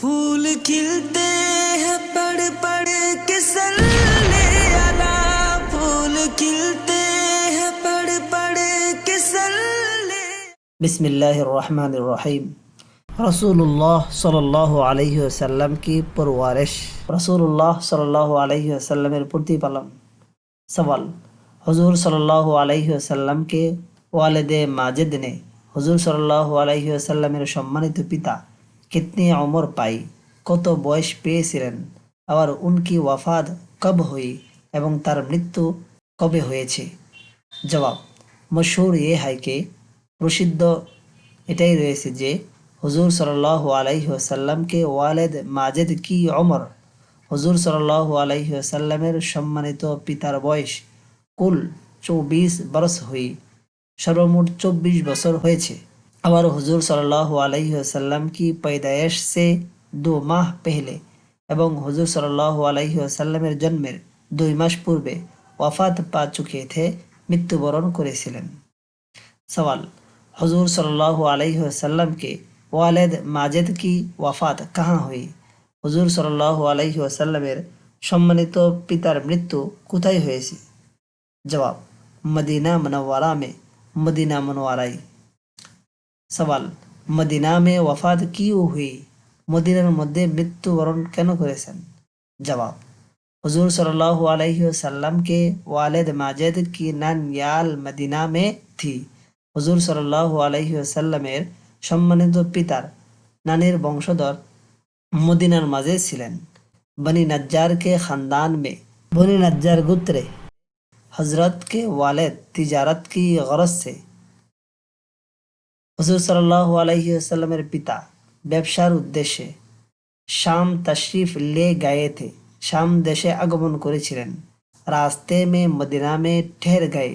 پھول کھلتے ہیں پڑ پڑ کے سلے آنا پھول کھلتے ہیں پڑ پڑ کے سلے بسم اللہ الرحمن الرحیم۔ رسول اللہ صلی اللہ علیہ وسلم کی پروارش رسول اللہ صلی اللہ علیہ وسلم پرتی پلم سوال۔ حضور صلی اللہ علیہ وسلم کے والد ماجد نے حضور صلی اللہ علیہ وسلم সম্মানিত পিতা কিতনি অমর পাই, কত বয়স পেয়েছিলেন, আবার উনকি ওয়াফাদ কব হই এবং তার মৃত্যু কবে হয়েছে? জবাব, মশহুর এ হাইকে প্রসিদ্ধ এটাই রয়েছে যে, হুজুর সাল্লাহ আলাইহি আসাল্লামকে ওয়ালেদ মাজেদ কি অমর হুজুর সাল্লাহ আলাইহি আসাল্লামের সম্মানিত পিতার বয়স কুল চৌবিশ বরস হই, সর্বমোট চব্বিশ বছর হয়েছে। আবার হুজুর সাল্লাহ আলাইহি আসাল্লাম কি पैदाइश से দু মাহ পেহলে এবং হুজুর সাল্লাহ আলাইহি আসাল্লামের জন্মের দুই মাস পূর্বে ওয়াফাত পা চুকে থে মৃত্যুবরণ করেছিলেন सवाल हजूर सल्लल्लाहु अलैहि वसल्लम के ওয়ালেদ মাজেদ কি ওয়াফাত কাহা হই হুজুর সাল্লাল্লাহু আলাইহি ওয়াসাল্লামের সম্মানিত পিতার মৃত্যু কোথায় হয়েছে জবাব মদিনা মনওয়ারা মে মদিনা মনোয়ারাই সওয়াল মদিনা মে ওয়াফাত কি হুই মদিনার মধ্যে মৃত্যুবরণ কেন করেছেন জবাব হুজুর সাল্লাল্লাহু আলাইহি ওয়াসাল্লাম के वालिद माजिद की नानियाल मदीना में थी হুজুর সাল্লাল্লাহু আলাইহি ওয়াসাল্লামের সম্মানিত পিতার নানির বংশধর মদিনার মাঝে ছিলেন বনি नज्जार के खानदान में बनी नज्जार गुत्रे हजरत के वालिद तिजारत की गरज से হজুর সাল্লাহ আলহিহাস্লামের পিতা, ব্যবসার উদ্দেশ্যে শাম তশরিফ লে গায়েতে শাম দেশে আগমন করেছিলেন। রাস্তে মে মদিনা মে ঠের গায়ে,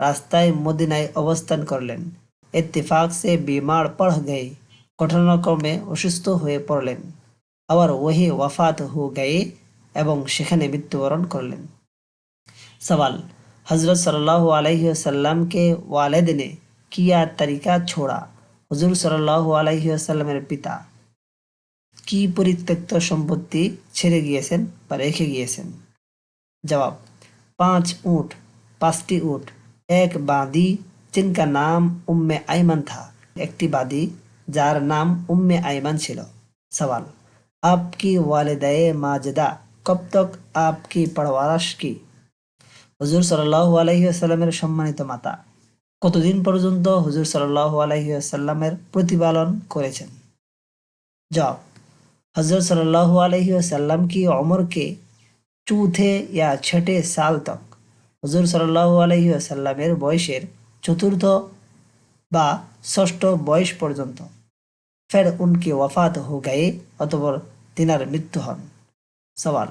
রাস্তায় মদিনায় অবস্থান করলেন। ইত্তেফাক সে বিমার পড় গে ঘটনাক্রমে অসুস্থ হয়ে পড়লেন। আবার ওহে ওয়াফাত হো গয়ে এবং সেখানে মৃত্যুবরণ করলেন। সওয়াল হজরত সাল্লাহ আলহিহাস্লামকে ওয়ালেদিনে किया तरीका छोड़ा হুজুর সাল্লাল্লাহু আলাইহি ওয়াসাল্লামের পিতা কি পরিত্যক্ত সম্পত্তি ছেড়ে গিয়েছেন বা রেখে গিয়েছেন জবাব পাঁচ উট পাঁচটি উট এক বাঁদি जिनका नाम उम्मे आयमन था একটি বাদি যার নাম উম্মে আইমান ছিল सवाल आपकी वालिदाए माजदा कब तक आपकी परवरिश की হুজুর সাল্লাল্লাহু আলাইহি আসাল্লামের সম্মানিত মাতা কতদিন পর্যন্ত হুজুর সাল্লাল্লাহু আলাইহি আসাল্লামের প্রতিপালন করেছেন जवाब हजरत सल्लल्लाहु अलैहि वसल्लम की उम्र के चौथे या छठे साल तक হুজুর সাল্লাল্লাহু আলাইহি ওয়াসাল্লামের বয়সের চতুর্থ বা ষষ্ঠ বয়স পর্যন্ত ফের উনকি ওয়াফাত হো গয়ে অতপর তিনার মৃত্যু হন সওয়াল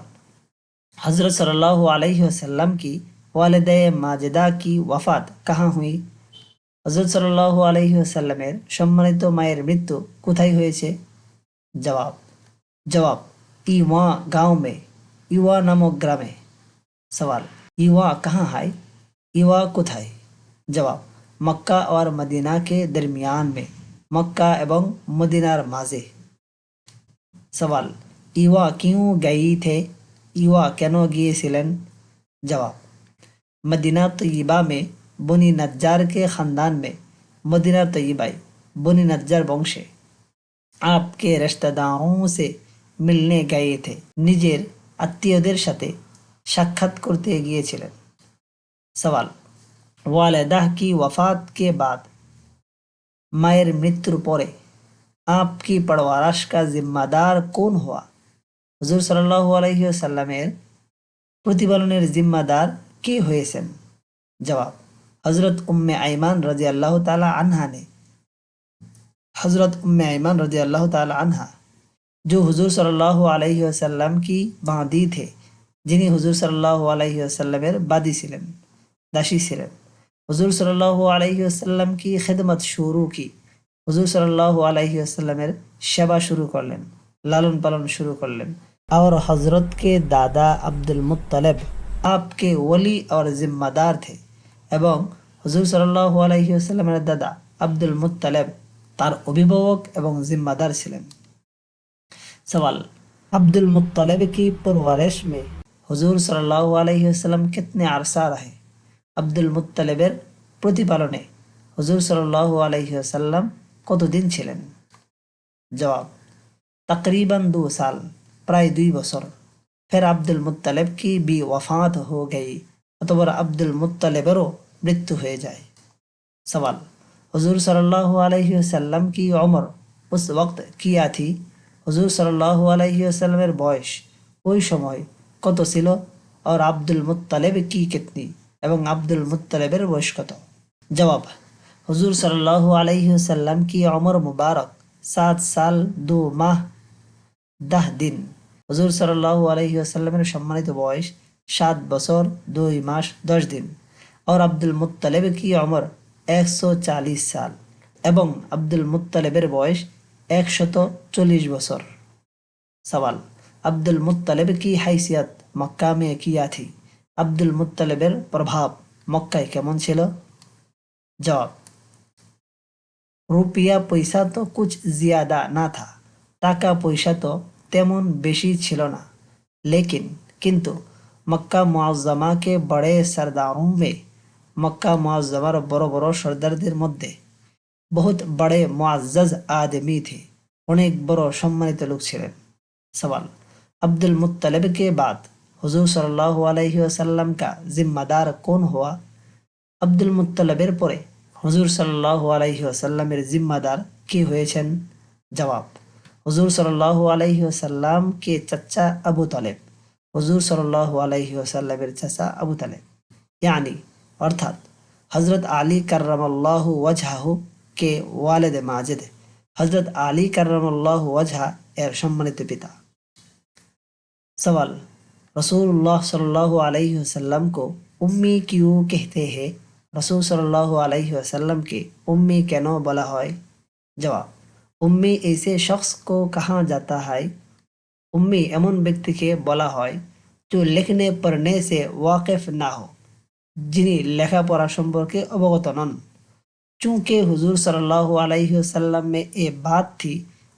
हजरत सल्लल्लाहु अलैहि वसल्लम की वालिद माजिदा की वफात कहाँ हुई হজরত সাল্লাহ আলহিহাসাল্লামের সম্মানিত মায়ের মৃত্যু কোথায় হয়েছে? জবাব জবাব ইওয়া গাঁও মে ইওয়া নামক গ্রামে। সওয়াল ইওয়া কাহা হাই ইওয়া কোথায়? জবাব, মক্কা আর মদিনা কে দরমিয়ান মে, মক্কা এবং মদিনার মাঝে। সওয়াল ইওয়া কিউ গাই থে? ইওয়া কেন গিয়েছিলেন? জবাব, মদিনা তো ইবা মে بنی نجار کے خاندان میں مدینہ طیبہ بنی نجار بنشے آپ کے رشتہ داروں سے ملنے گئے تھے۔ نجیر اتر شتے شکت کرتے گئے چلے۔ سوال والدہ کی وفات کے بعد مائر مت پورے آپ کی پڑوارش کا ذمہ دار کون ہوا؟ حضور صلی اللہ علیہ وسلم ذمہ دار کی ہوئے سن۔ جواب حضرت ام ایمان رضی اللہ تعالی عنہ نے، حضرت ام ایمان رضی اللہ تعالی عنہ جو حضور صلی اللہ علیہ وسلم کی باندی تھے، جنہیں حضور صلی اللہ علیہ وسلم بادی سلم داشی سلم، حضور صلی اللہ علیہ وسلم کی خدمت شروع کی، حضور صلی اللہ علیہ وسلم شبہ شروع کر لیں لالن پلن شروع کر لیں اور حضرت کے دادا عبد المطلب آپ کے ولی اور ذمہ دار تھے۔ এবং হজুর সাল্লাহ আলহিউসাল্লামের দাদা আব্দুল মুতালেব তার অভিভাবক এবং জিম্মাদার ছিলেন। সওয়াল, আব্দুল মুতালেব কি পরওয়ারেশ মে হজুর সাল্লাহ আলহিউসাল্লাম কেতনে আরসা রাহে? আব্দুল মুতালেবের প্রতিপালনে হজুর সাল্লাহ আলহিউসাল্লাম কতদিন ছিলেন? জবাব, তকরিবান দু সাল প্রায় দুই বছর। ফের আব্দুল মুতালেব কি বি ওয়ফাত হো গেই? অতবার আব্দুল মুতালেবেরও মৃত্যু হয়ে যায়। সওয়াল, হজুর সাল্লাহ আলহিসাল্লাম কি অমর উস বক্ত কি আথি? হজুর সাল্লাহ আলহিসাল্লামের বয়স ওই সময় কত ছিল? আর আব্দুল মুতালেব কি কেতনি? এবং আব্দুল মুতালেবের বয়স কত? জবাব, হজুর সাল্লাহ আলহিসাল্লাম কি অমর মুবারক? সাত সাল, দু মাহ, দাহ দিন। হজুর সাল্লাহ আলহিহাসাল্লামের সম্মানিত বয়স সাত বছর, দুই মাস, দশ দিন। আর আব্দুল মুতালেব কি অমর? একশো চালিশ সাল। এবং আব্দুল মুতালেবের বয়স একশত চল্লিশ বছর। সওয়াল, আব্দুল মুতালেব কি হাইসিয়াত? মক্কা মেয়ে কি আথি? আব্দুল মুতালেবের প্রভাব মক্কায় কেমন ছিল? জবাব, রুপিয়া পয়সা তো কুচ জিয়াদা না থা। টাকা পয়সা তো তেমন বেশি ছিল না। লেকিন, কিন্তু মক্কা মুআজ্জামাকে বড়ে সরদারোं में মক্কা মুআজ্জামার বড় বড় সরদারদের মধ্যে বহুত বড়ে মুআজ্জাজ আদমি থে অনেক বড় সম্মানিত লোক ছিলেন সওয়াল আব্দুল মুত্তালিব কে বাদ হুজুর সাল্লাহ আলহি আসাল্লাম কা জিম্মাদার কোন হওয়া আব্দুল মুত্তালিবের পরে হুজুর সাল্লাহ আলহি ওসাল্লামের জিম্মাদার কে হয়েছেন জবাব হুজুর সাল্লাহ আলহি ওসাল্লাম কে চাচা আবু তালেব حضور صلی اللہ علیہ وسلم চাচা ابو তালেব یعنی ارتھات، حضرت علی کرم اللہ وجہ کے والد ماجد۔ حضرت علی کرم اللہ وجہ ایر সম্মানিত পিতা سوال رسول اللہ صلی اللہ علیہ وسلم کو امی کیوں کہتے ہیں؟ رسول صلی اللہ علیہ وسلم کے امی کینو بلا ہوئے؟ جواب، امی ایسے شخص کو کہا جاتا ہے؟ উম্মি এমন ব্যক্তিকে বলা হয়, যে লেখনে পড়নে সে ওয়াকেফ না হো যিনি লেখাপড়া সম্পর্কে অবগত নন। চুঁকে হুজুর সাল্লাহ আলাইসাল্লামে এ বাদ থি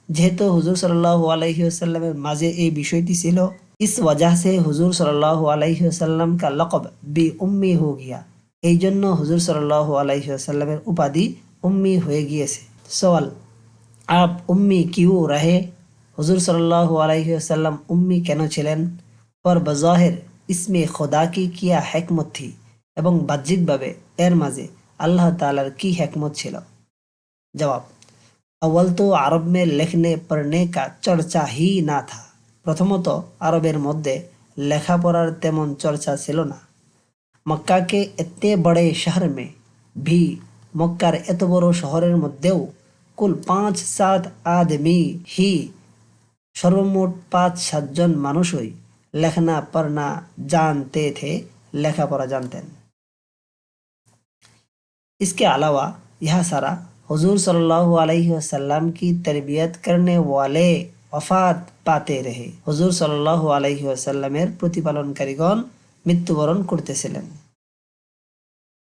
যেহেতু হুজুর সাল্লাহ আলাইসাল্লামের মাঝে এই বিষয়টি ছিল, ইস ওয়াজাহ সে হুজুর সাল্লাহ আলাইসাল্লাম কা লকব বি উম্মি হো গিয়া। এই জন্য হুজুর সাল্লাহ আলাইসাল্লামের উপাধি উম্মি হয়ে গিয়েছে। সওয়াল, আপ উম্মি কিউ রাহে? হুজুর সাল্লাল্লাহু আলাইহি ওয়াসাল্লাম উম্মি কেন ছিলেন পর বজাহির ইসমে খোদা কি কিয়া হেকমত থি এবং বাহ্যিকভাবে এর মাঝে আল্লাহ তাআলার কি হেকমত ছিল জবাব अव्वल तो আরব में লিখনে পড়নে কা চর্চা হি না থা প্রথমত আরবের মধ্যে লেখাপড়ার তেমন চর্চা ছিল না মক্কা কে এতে বড়ে শহর মে ভি মক্কার এত বড় শহরের মধ্যেও কুল পাঁচ সাত আদমি হি সর্বমোট পাঁচ সাতজন মানুষই লেখনা পড়না জানতে থে লেখাপড়া জানতেন इसके अलावा यह सारा हुजूर सल्लल्लाहु अलैहि वसल्लम की तरबियत करने वाले वफात পাতে রহে হুজুর সাল্লাল্লাহু আলাইহি ওয়াসাল্লামের প্রতিপালনকারীগণ মৃত্যুবরণ করতেছিলেন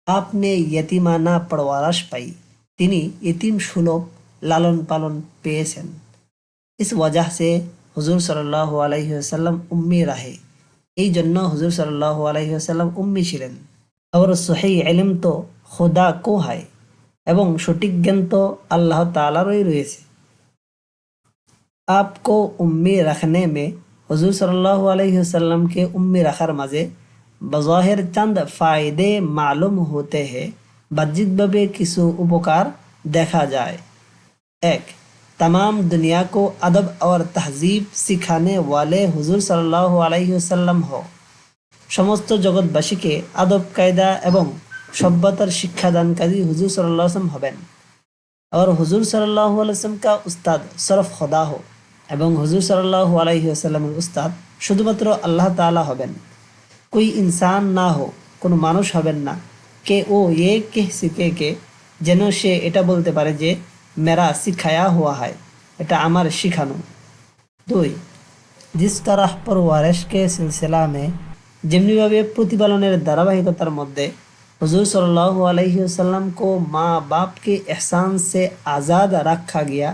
আপনি ইয়তিমানা পরওয়ারাস পাই তিনি ইতিম সুলভ লালন পালন পেয়েছেন ইস ওয়াজাহ সে হুজুর সাল্লাল্লাহু আলাইহি ওয়াসাল্লাম উম্মি রাহে এই জন্য হুজুর সাল্লাল্লাহু আলাইহি ওয়াসাল্লাম উম্মি ছিলেন আর সহি ইলম তো খোদা কো হয় এবং সঠিক জ্ঞান তো আল্লাহ তালারই রয়েছে आपको उम्मी रखने में हजूर सल्लल्लाहु अलैहि वसल्लम के उम्मी रखार মাঝে বজাহির চন্দ ফায়দে মালুম হতে हैं বাহ্যিকভাবে কিছু উপকার দেখা যায় এক तमाम दुनिया को अदब और तहजीब सिखाने वाले हुजूर सल्लल्लाहु अलैहि वसल्लम हो সমস্ত জগৎবাসীকে আদব কায়দা এবং সভ্যতার শিক্ষাদানকারী হুজুর সাল্লাহ আসলাম হবেন और हुजूर सल्लल्लाहु अलैहि वसल्लम का उस्ताद सरफ खुदा हो এবং হুজুর সাল্লাল্লাহু আলাইহি ওয়াসাল্লামের উস্তাদ শুধুমাত্র আল্লাহ তাআলা হবেন कोई इंसान না হো কোনো মানুষ হবেন না কে ও ये कह सके के যেন সে এটা বলতে পারে যে میرا سکھایا ہوا ہے۔ এটা আমার শিখানো দুই জিস তারাহ পরওয়ারেশকে সিলসিলা মে যেমনিভাবে প্রতিপালনের ধারাবাহিকতার মধ্যে حضور صلی اللہ علیہ وسلم کو ماں باپ کے احسان سے آزاد رکھا گیا،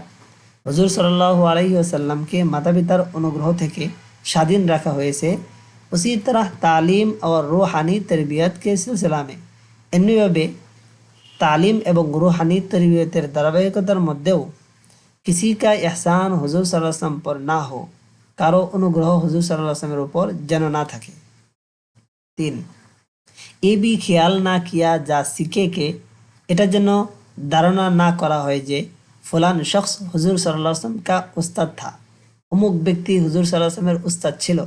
حضور صلی اللہ علیہ وسلم کے ماتا پتار انوگرہ کہ স্বাধীন رکھا ہوئے হয়েছে اسی طرح تعلیم اور روحانی تربیت کے سلسلہ میں এমনিভাবে তালিম এবং রুহানি তরবিয়তের ধারাবাহিকতার মধ্যেও কিসি কা এহসান হুজুর সাল্লাহ আসলাম পর না হো, কারও অনুগ্রহ হজুর সাল্লাহ আসলামের উপর যেন না থাকে। তিন, এ বি খেয়াল না কিয়া যা শিখে কে এটা যেন ধারণা না করা হয় যে ফুলান শখস হুজুর সাল্লাহ আসলাম কা উস্তাদ থা। অমুক ব্যক্তি হুজুর সাল্লাহ আসলামের উস্তাদ ছিল,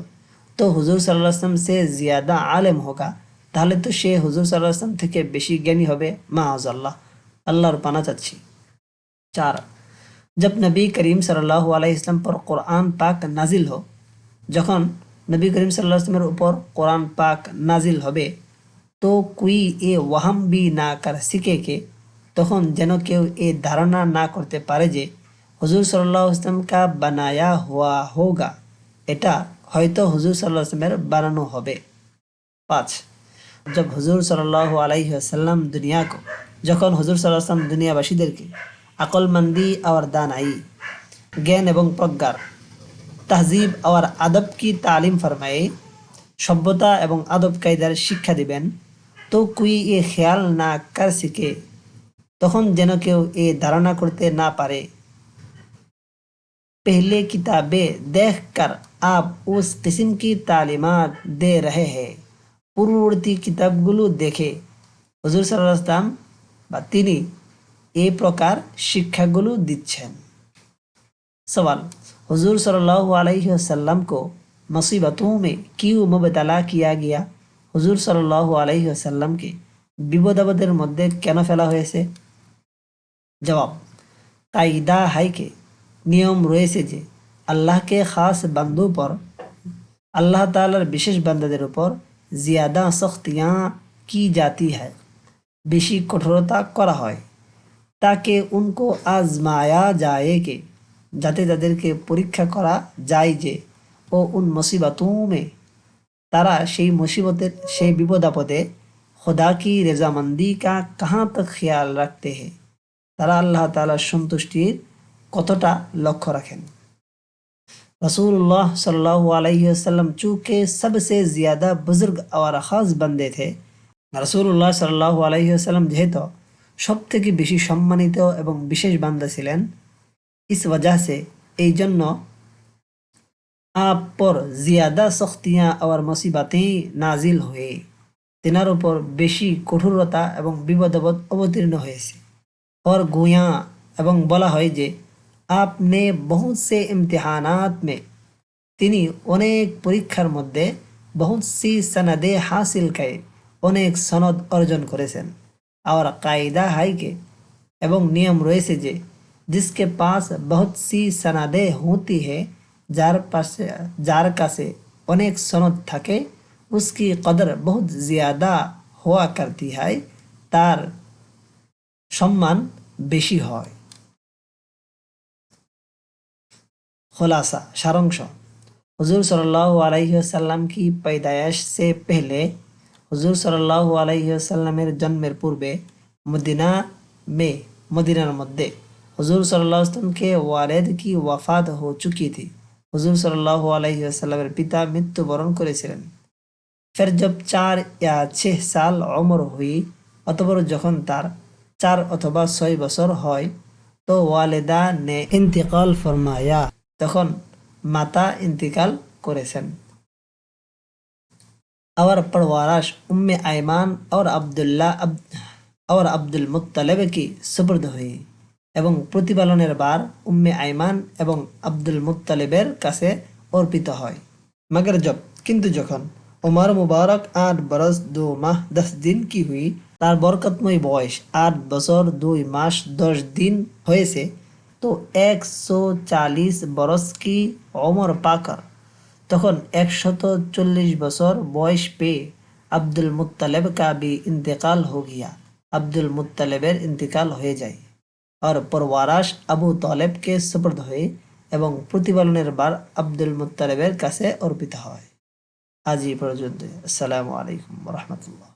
তো হুজুর সাল্লাহ আসলাম সে জিয়াদা আলেম হোগা তাহলে তো সে হুজুর সাল্লাহ থেকে বেশি জ্ঞানী হবে। মা আজ আল্লাহ আল্লাহর পানা চাচ্ছি। চার, জব নবী করিম সাল্লাহ আলাই ইসলাম পর কোরআন পাক নাজিল হোক। যখন নবী করিম সাল্লাহ আসলামের উপর কোরআন পাক নাজিল হবে, তো কুই এ ওয়াহাম বি না কার শিখে কে? তখন যেন কেউ এ ধারণা না করতে পারে যে হজুর সাল্লাহ আসলাম কা বানায়া হওয়া হোগা। এটা হয়তো হজুর সাল্লাহ আসলামের বানানো হবে। পাঁচ जब हुजूर सल्लल्लाहु अलैहि वसल्लम दुनिया को যখন হুজুর সাল্লাহ আসলাম দুনিয়াবাসীদেরকে আকলমন্দি और दानाई জ্ঞান এবং প্রজ্ঞার তহজিব और আদব কি তালিম ফরমায়ে সভ্যতা এবং আদব কায়দার শিক্ষা দিবেন তো কুই এ খেয়াল না কর শিখে তখন যেন কেউ এ ধারণা করতে না পারে पहले किताबें देख कर आप उस किस्म की तालीमात दे रहे हैं পূর্ববর্তী কিতাবগুলো দেখে হজুর সাল্লাহ আসলাম বা তিনি এই প্রকার শিক্ষাগুলো দিচ্ছেন सवाल हुजूर सल्लल्लाहु अलैहि वसल्लम को मुसीबतों में क्यों मुबतला किया गया হুজুর সাল্লাল্লাহু আলাইহি ওয়াসাল্লামকে বিপদ আপদের মধ্যে কেন ফেলা হয়েছে জবাব কায়দা হাইকে নিয়ম রয়েছে যে আল্লাহকে খাস বান্দু পর আল্লাহ তাআলার বিশেষ বান্দাদের উপর জিয়াদা সখতিয়া কি জাতি হয় বেশি কঠোরতা করা হয় তাকে উনকো আজমায়া যায়কে যাতে তাদেরকে পরীক্ষা করা যায় যে ও উন মুসিবতুমে তারা সেই মুসিবতের সেই বিপদাপদে খোদা কি রেজামন্দি কা কাহা তক খেয়াল রাখতে হে তারা আল্লাহ তালার সন্তুষ্টির কতটা লক্ষ্য রাখেন रसूलुल्लाह सल्लल्लाहु अलैहि वसल्लम चूँकि सबसे ज़्यादा बुजुर्ग और ख़ास बंदे थे রসুল্লাহ সাল্লাহ আলহি আসাল্লাম যেহেতু সব থেকে বেশি সম্মানিত এবং বিশেষ বান্দা ছিলেন ইস वजह से এই জন্য आप पर ज़्यादा सख्तियाँ और मुसीबतें नाजिल हुए তেনার উপর বেশি কঠোরতা এবং বিপদাবদ অবতীর্ণ হয়েছে और গোয়া এবং বলা হয় যে আপনি বহুত সে ইমতিহানাত মে তিনি অনেক পরীক্ষার মধ্যে বহুত সি সনদে হাসিল করে অনেক সনদ অর্জন করেছেন আর কায়দা হাইকে এবং নিয়ম রয়েছে যে जिसके पास बहुत सी सनदे होती है যার পাশে যার কাছে অনেক সনদ থাকে उसकी कदर बहुत ज़्यादा হওয়া করতি হয় তার সম্মান বেশি হয় खुलासा सारांश हुजूर सल्लल्लाहु अलैहि वसल्लम की पैदाइश से पहले হুজুর সাল্লাহ আলাইসাল্লামের জন্মের পূর্বে মদিনা মে মদিনার মধ্যে হুজুর সাল্লাহ আসলামকে ওয়ালেদ কি ওয়াফাত হো চুকি থি হুজুর সাল্লাহ আলাইসাল্লামের পিতা মৃত্যুবরণ করেছিলেন ফের জব চার ইয়া ছহ সাল অমর হুই অতপর যখন তার চার অথবা ছয় বছর হয় তো ওয়ালেদা নে ইন্তিকাল ফরমায়া তখন মাতা ইন্তিকাল করেছেন और परवाराश उम्म आयमान और আবদুল্লাহ और আব্দুল মুত্তালেব কি সুবর্দ হয়ে এবং প্রতিপালনের বার উম্মে আইমান এবং আব্দুল মুত্তালেবের কাছে অর্পিত হয় মগর জব কিন্তু যখন উমর মুবারক আট বরস দু মাহ দশ দিন কি হুই তার বরকতময় বয়স আট বছর দুই মাস দশ দিন হয়েছে তো একশো চালিশ বরস কি অমর পাকর তখন একশত চল্লিশ বছর বয়স পেয়ে আব্দুল মুত্তালেব কা भी इंतकाल हो गया আব্দুল মুত্তালেবের ইন্তিকাল হয়ে যায় আর পরওয়ারাস আবু তলেবকে সুপর্দ হয়ে এবং প্রতিপালনের বার আব্দুল মুত্তালেবের কাছে অর্পিত হয় আজ এই পর্যন্ত আসসালামু আলাইকুম রহমতুল্লাহ